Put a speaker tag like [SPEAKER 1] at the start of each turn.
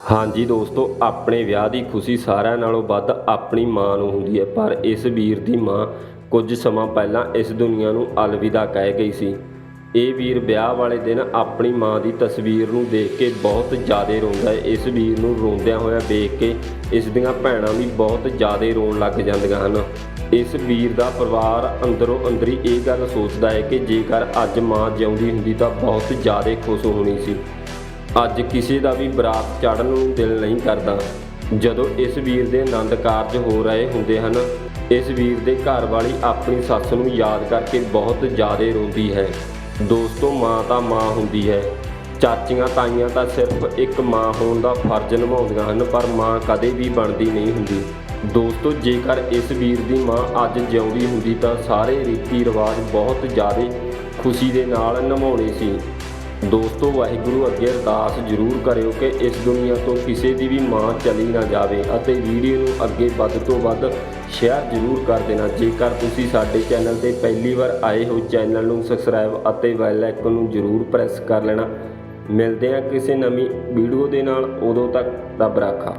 [SPEAKER 1] ਹਾਂਜੀ ਦੋਸਤੋ, ਆਪਣੇ ਵਿਆਹ ਦੀ ਖੁਸ਼ੀ ਸਾਰਿਆਂ ਨਾਲੋਂ ਵੱਧ ਆਪਣੀ ਮਾਂ ਨੂੰ ਹੁੰਦੀ ਹੈ, ਪਰ ਇਸ ਵੀਰ ਦੀ ਮਾਂ ਕੁਝ ਸਮਾਂ ਪਹਿਲਾਂ ਇਸ ਦੁਨੀਆ ਨੂੰ ਅਲਵਿਦਾ ਕਹਿ ਗਈ ਸੀ। ਇਹ ਵੀਰ ਵਿਆਹ ਵਾਲੇ ਦਿਨ ਆਪਣੀ ਮਾਂ ਦੀ ਤਸਵੀਰ ਨੂੰ ਦੇਖ ਕੇ ਬਹੁਤ ਜ਼ਿਆਦਾ ਰੋਂਦਾ ਹੈ। ਇਸ ਵੀਰ ਨੂੰ ਰੋਂਦਿਆਂ ਹੋਇਆ ਦੇਖ ਕੇ ਇਸ ਦੀਆਂ ਭੈਣਾਂ ਵੀ ਬਹੁਤ ਜ਼ਿਆਦਾ ਰੋਣ ਲੱਗ ਜਾਂਦੀਆਂ ਹਨ। ਇਸ ਵੀਰ ਦਾ ਪਰਿਵਾਰ ਅੰਦਰੋਂ ਅੰਦਰੀ ਇਹ ਗੱਲ ਸੋਚਦਾ ਹੈ ਕਿ ਜੇਕਰ ਅੱਜ ਮਾਂ ਜਿਉਂਦੀ ਹੁੰਦੀ ਤਾਂ ਬਹੁਤ ਜ਼ਿਆਦਾ ਖੁਸ਼ ਹੋਣੀ ਸੀ। ਅੱਜ ਕਿਸੇ ਦਾ ਵੀ ਬਰਾਤ ਚੜ੍ਹਨ ਨੂੰ ਦਿਲ ਨਹੀਂ ਕਰਦਾ। ਜਦੋਂ ਇਸ ਵੀਰ ਦੇ ਆਨੰਦ ਕਾਰਜ ਹੋ ਰਹੇ ਹੁੰਦੇ ਹਨ, ਇਸ ਵੀਰ ਦੇ ਘਰ ਵਾਲੀ ਆਪਣੀ ਸੱਸ ਨੂੰ ਯਾਦ ਕਰਕੇ ਬਹੁਤ ਜ਼ਿਆਦਾ ਰੋਂਦੀ ਹੈ। ਦੋਸਤੋ, ਮਾਂ ਤਾਂ ਮਾਂ ਹੁੰਦੀ ਹੈ। ਚਾਚੀਆਂ ਤਾਈਆਂ ਤਾਂ ਸਿਰਫ ਇੱਕ ਮਾਂ ਹੋਣ ਦਾ ਫਰਜ਼ ਨਿਭਾਉਂਦੀਆਂ ਹਨ, ਪਰ ਮਾਂ ਕਦੇ ਵੀ ਬਣਦੀ ਨਹੀਂ ਹੁੰਦੀ। ਦੋਸਤੋ, ਜੇਕਰ ਇਸ ਵੀਰ ਦੀ ਮਾਂ ਅੱਜ ਜਿਉਂਦੀ ਹੁੰਦੀ ਤਾਂ ਸਾਰੇ ਰੀਤੀ ਰਿਵਾਜ ਬਹੁਤ ਜ਼ਿਆਦਾ ਖੁਸ਼ੀ ਦੇ ਨਾਲ ਨਿਭਾਉਣੇ ਸੀ। ਦੋਸਤੋ, ਵਾਹਿਗੁਰੂ ਅੱਗੇ ਅਰਦਾਸ ਜ਼ਰੂਰ ਕਰਿਓ ਕਿ ਇਸ ਦੁਨੀਆ ਤੋਂ ਕਿਸੇ ਦੀ ਵੀ ਮਾਂ ਚਲੀ ਨਾ ਜਾਵੇ ਅਤੇ ਵੀਡੀਓ ਨੂੰ ਅੱਗੇ ਵੱਧ ਤੋਂ ਵੱਧ ਸ਼ੇਅਰ ਜ਼ਰੂਰ ਕਰ ਦੇਣਾ। ਜੇਕਰ ਤੁਸੀਂ ਸਾਡੇ ਚੈਨਲ ਤੇ ਪਹਿਲੀ ਵਾਰ ਆਏ ਹੋ, ਚੈਨਲ ਨੂੰ ਸਬਸਕ੍ਰਾਈਬ ਅਤੇ ਬੈਲ ਆਈਕਨ ਨੂੰ ਜ਼ਰੂਰ ਪ੍ਰੈਸ ਕਰ ਲੈਣਾ। ਮਿਲਦੇ ਹਾਂ ਕਿਸੇ ਨਵੀਂ ਵੀਡੀਓ ਦੇ ਨਾਲ। ਉਦੋਂ ਤੱਕ ਰੱਬ ਰਾਖਾ।